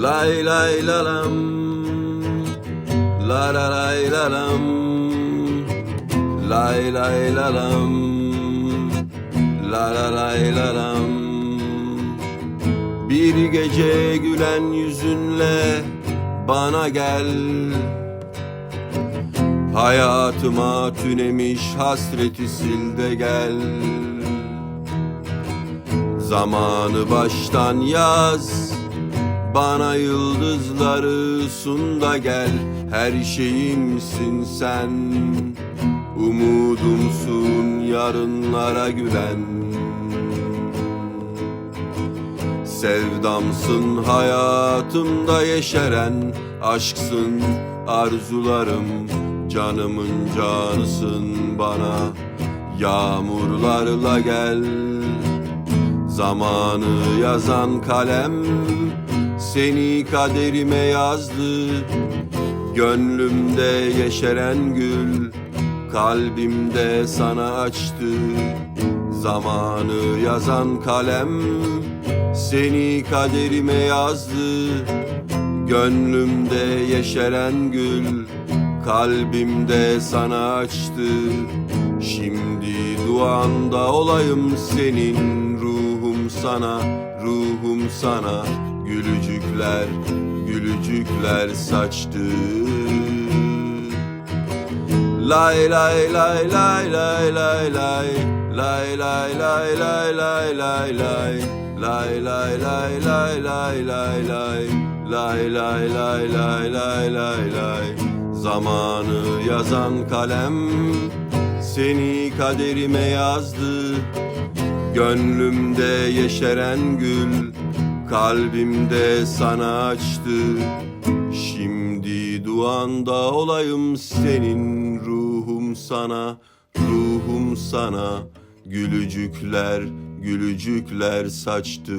Lay lay la lam. La la lay la lam. Lay lay la lam. La la lay la lam. Bir gece gülen yüzünle bana gel. Hayatıma tünemiş hasreti sil de gel. Zamanı baştan yaz Bana yıldızları sun da gel Her şeyimsin sen. Umudumsun yarınlara gülen. Sevdamsın hayatımda yeşeren. Aşksın arzularım Canımın canısın bana. Yağmurlarla gel. Zamanı yazan kalem Seni kaderime yazdı. Gönlümde yeşeren gül Kalbimde sana açtı. Zamanı yazan kalem Seni kaderime yazdı. Gönlümde yeşeren gül Kalbimde sana açtı. Şimdi duanda olayım senin Ruhum sana, ruhum sana Gülücükler, gülücükler saçtı Lay lay lay lay lay lay lay Lay lay lay lay lay lay lay Lay lay lay lay lay lay lay Lay lay lay lay lay lay lay Zamanı yazan kalem Seni kaderime yazdı Gönlümde yeşeren gül Kalbimde sana açtı. Şimdi duanda olayım senin Ruhum sana, ruhum sana. Gülücükler, gülücükler saçtı